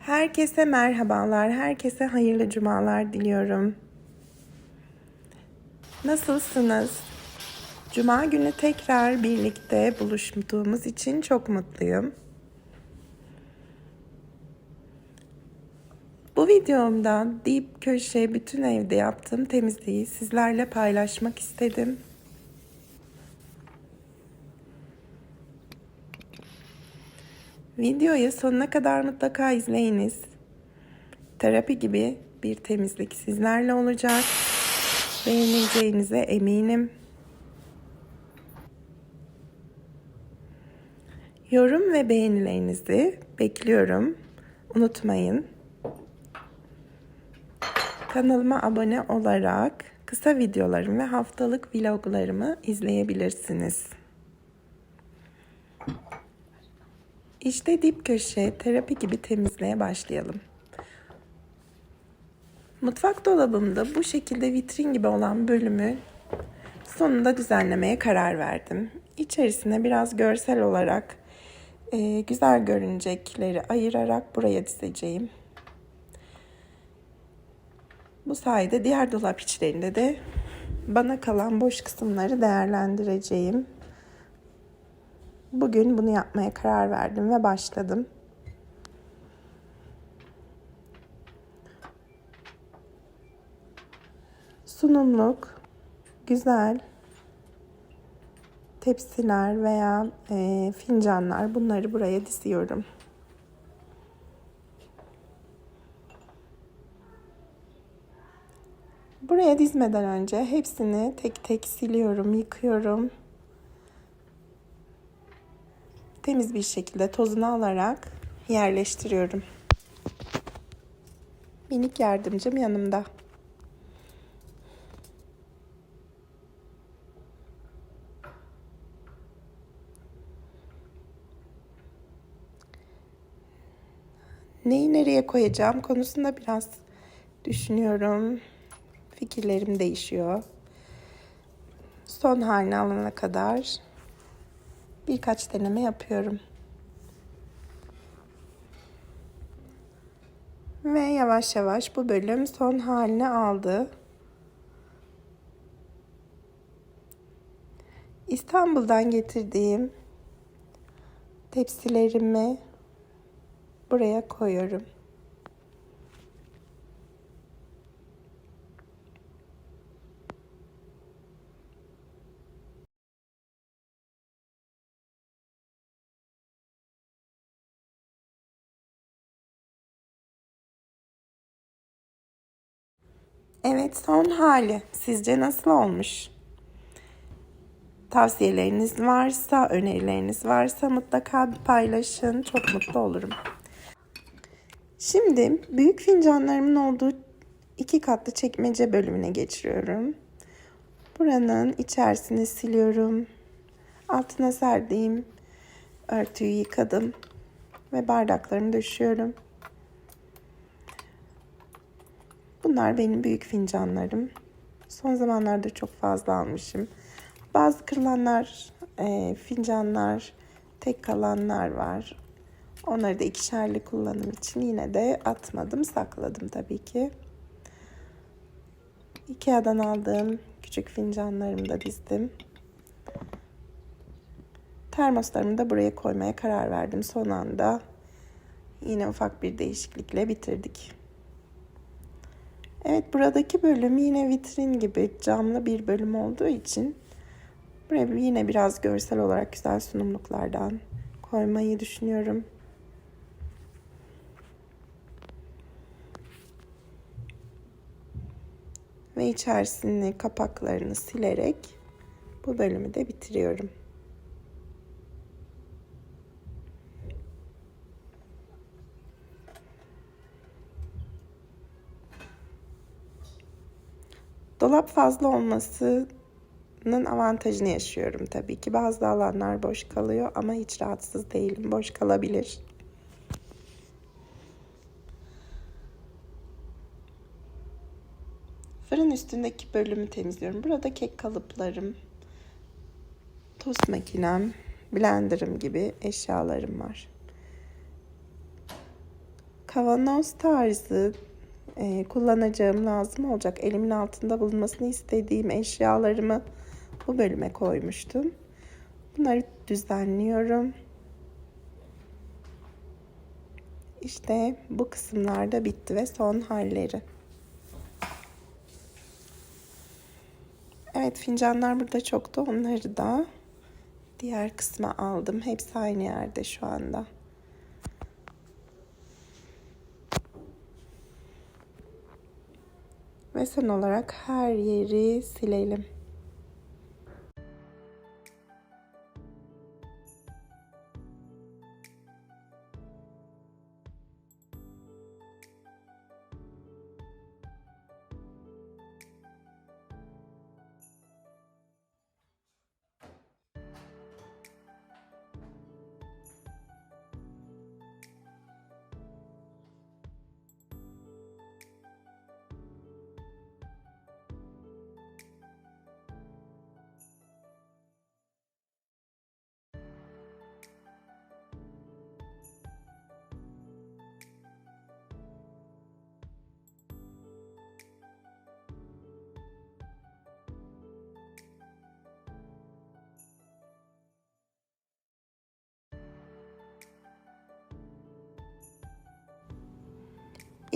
Herkese merhabalar, herkese hayırlı cumalar diliyorum. Nasılsınız? Cuma günü tekrar birlikte buluştuğumuz için çok mutluyum. Bu videomda dip köşe bütün evde yaptığım temizliği sizlerle paylaşmak istedim. Videoyu sonuna kadar mutlaka izleyiniz. Terapi gibi bir temizlik sizlerle olacak. Beğeneceğinize eminim. Yorum ve beğenilerinizi bekliyorum. Unutmayın. Kanalıma abone olarak kısa videolarım ve haftalık vloglarımı izleyebilirsiniz. İşte dip köşe terapi gibi temizliğe başlayalım. Mutfak dolabımda bu şekilde vitrin gibi olan bölümü sonunda düzenlemeye karar verdim. İçerisine biraz görsel olarak e, güzel görünecekleri ayırarak buraya dizeceğim. Bu sayede diğer dolap içlerinde de bana kalan boş kısımları değerlendireceğim. Bugün bunu yapmaya karar verdim ve başladım. Sunumluk, güzel tepsiler veya e, fincanlar bunları buraya diziyorum. Buraya dizmeden önce hepsini tek tek siliyorum, yıkıyorum. Temiz bir şekilde tozunu alarak yerleştiriyorum. Minik yardımcım yanımda. Neyi nereye koyacağım konusunda biraz düşünüyorum. Fikirlerim değişiyor. Son haline alana kadar birkaç deneme yapıyorum. Ve yavaş yavaş bu bölüm son haline aldı. İstanbul'dan getirdiğim tepsilerimi buraya koyuyorum. Evet son hali. Sizce nasıl olmuş? Tavsiyeleriniz varsa, önerileriniz varsa mutlaka paylaşın. Çok mutlu olurum. Şimdi büyük fincanlarımın olduğu iki katlı çekmece bölümüne geçiriyorum. Buranın içerisini siliyorum. Altına serdiğim örtüyü yıkadım ve bardaklarımı döşüyorum. Bunlar benim büyük fincanlarım. Son zamanlarda çok fazla almışım. Bazı kırılanlar, e, fincanlar, tek kalanlar var. Onları da ikişerli kullanım için yine de atmadım, sakladım tabii ki. Ikea'dan aldığım küçük fincanlarımı da dizdim. Termoslarımı da buraya koymaya karar verdim son anda. Yine ufak bir değişiklikle bitirdik. Evet buradaki bölüm yine vitrin gibi camlı bir bölüm olduğu için buraya yine biraz görsel olarak güzel sunumluklardan koymayı düşünüyorum. Ve içerisini kapaklarını silerek bu bölümü de bitiriyorum. Dolap fazla olmasının avantajını yaşıyorum tabii ki. Bazı alanlar boş kalıyor ama hiç rahatsız değilim. Boş kalabilir. Fırın üstündeki bölümü temizliyorum. Burada kek kalıplarım, tost makinem, blenderım gibi eşyalarım var. kavanoz tarzı e, kullanacağım lazım olacak. Elimin altında bulunmasını istediğim eşyalarımı bu bölüme koymuştum. Bunları düzenliyorum. İşte bu kısımlarda bitti ve son halleri. Evet fincanlar burada çoktu. Onları da diğer kısma aldım. Hepsi aynı yerde şu anda. Ve son olarak her yeri silelim.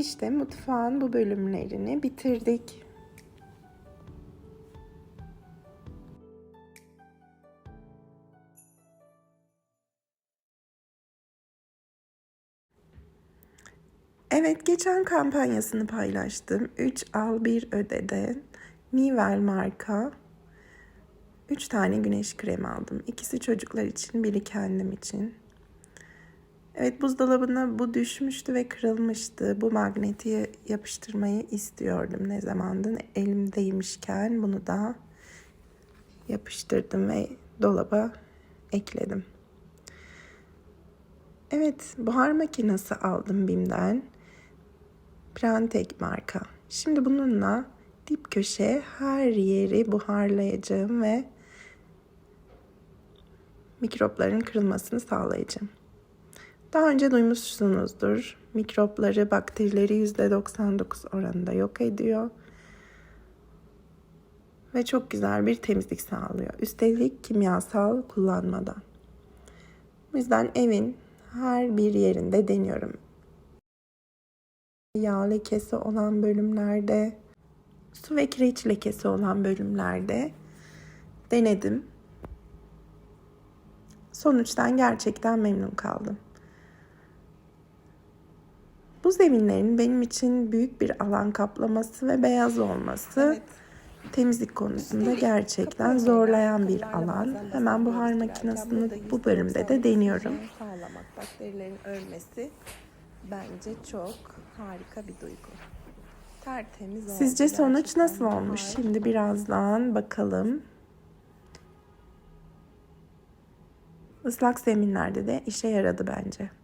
İşte mutfağın bu bölümlerini bitirdik. Evet, geçen kampanyasını paylaştım. 3 al 1 ödede Nivel marka 3 tane güneş kremi aldım. İkisi çocuklar için, biri kendim için. Evet buzdolabına bu düşmüştü ve kırılmıştı. Bu magneti yapıştırmayı istiyordum ne zamandır. Elimdeymişken bunu da yapıştırdım ve dolaba ekledim. Evet buhar makinesi aldım BİM'den. Prantek marka. Şimdi bununla dip köşe her yeri buharlayacağım ve mikropların kırılmasını sağlayacağım. Daha önce duymuşsunuzdur. Mikropları, bakterileri %99 oranında yok ediyor. Ve çok güzel bir temizlik sağlıyor. Üstelik kimyasal kullanmadan. O yüzden evin her bir yerinde deniyorum. Yağ lekesi olan bölümlerde, su ve kireç lekesi olan bölümlerde denedim. Sonuçtan gerçekten memnun kaldım. Bu zeminlerin benim için büyük bir alan kaplaması ve beyaz olması evet. temizlik konusunda gerçekten zorlayan bir alan. Hemen buhar makinesini bu bölümde de deniyorum. Sağlamak, bakterilerin ölmesi bence çok harika bir duygu. Tertemiz oldu. Sizce sonuç nasıl olmuş? Şimdi birazdan bakalım. Islak zeminlerde de işe yaradı bence.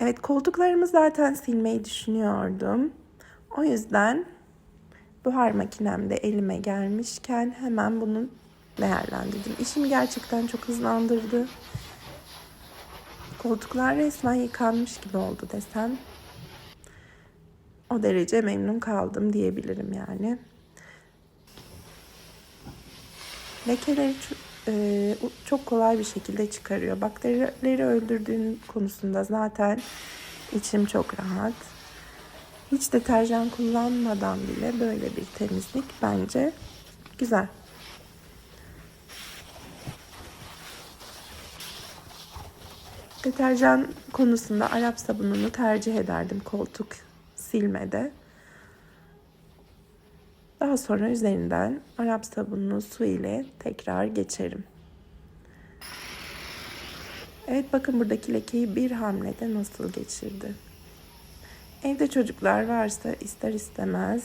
Evet koltuklarımı zaten silmeyi düşünüyordum. O yüzden buhar makinem de elime gelmişken hemen bunu değerlendirdim. İşimi gerçekten çok hızlandırdı. Koltuklar resmen yıkanmış gibi oldu desem. O derece memnun kaldım diyebilirim yani. Lekeleri e, çok kolay bir şekilde çıkarıyor. Bakterileri öldürdüğün konusunda zaten içim çok rahat. Hiç deterjan kullanmadan bile böyle bir temizlik bence güzel. Deterjan konusunda Arap sabununu tercih ederdim koltuk silmede. Daha sonra üzerinden Arap sabunlu su ile tekrar geçerim. Evet bakın buradaki lekeyi bir hamlede nasıl geçirdi. Evde çocuklar varsa ister istemez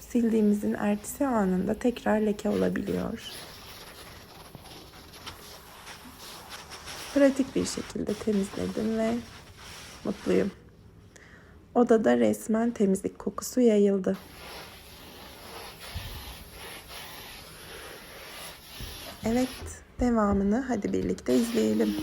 sildiğimizin ertesi anında tekrar leke olabiliyor. Pratik bir şekilde temizledim ve mutluyum. Odada resmen temizlik kokusu yayıldı. Evet, devamını hadi birlikte izleyelim.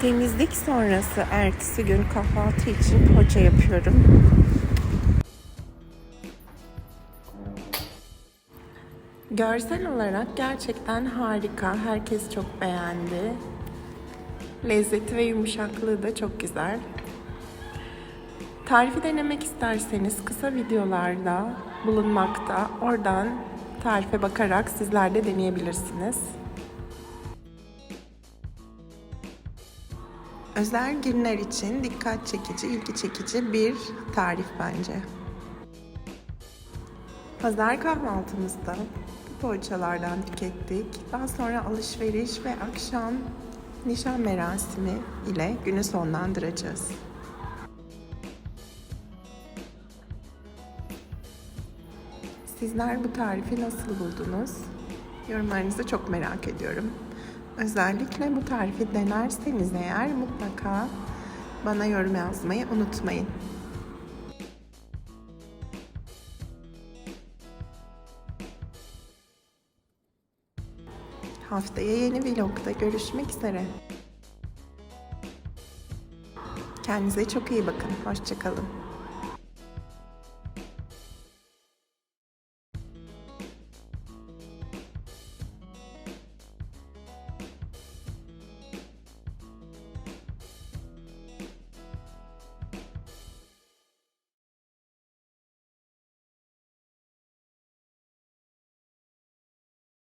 Temizlik sonrası ertesi gün kahvaltı için poğaça yapıyorum. Görsel olarak gerçekten harika. Herkes çok beğendi. Lezzeti ve yumuşaklığı da çok güzel. Tarifi denemek isterseniz kısa videolarda bulunmakta. Oradan tarife bakarak sizler de deneyebilirsiniz. Özel günler için dikkat çekici, ilgi çekici bir tarif bence. Pazar kahvaltımızda bu poğaçalardan tükettik. Daha sonra alışveriş ve akşam nişan merasimi ile günü sonlandıracağız. Sizler bu tarifi nasıl buldunuz? Yorumlarınızı çok merak ediyorum. Özellikle bu tarifi denerseniz eğer mutlaka bana yorum yazmayı unutmayın. Haftaya yeni vlogda görüşmek üzere. Kendinize çok iyi bakın. Hoşçakalın.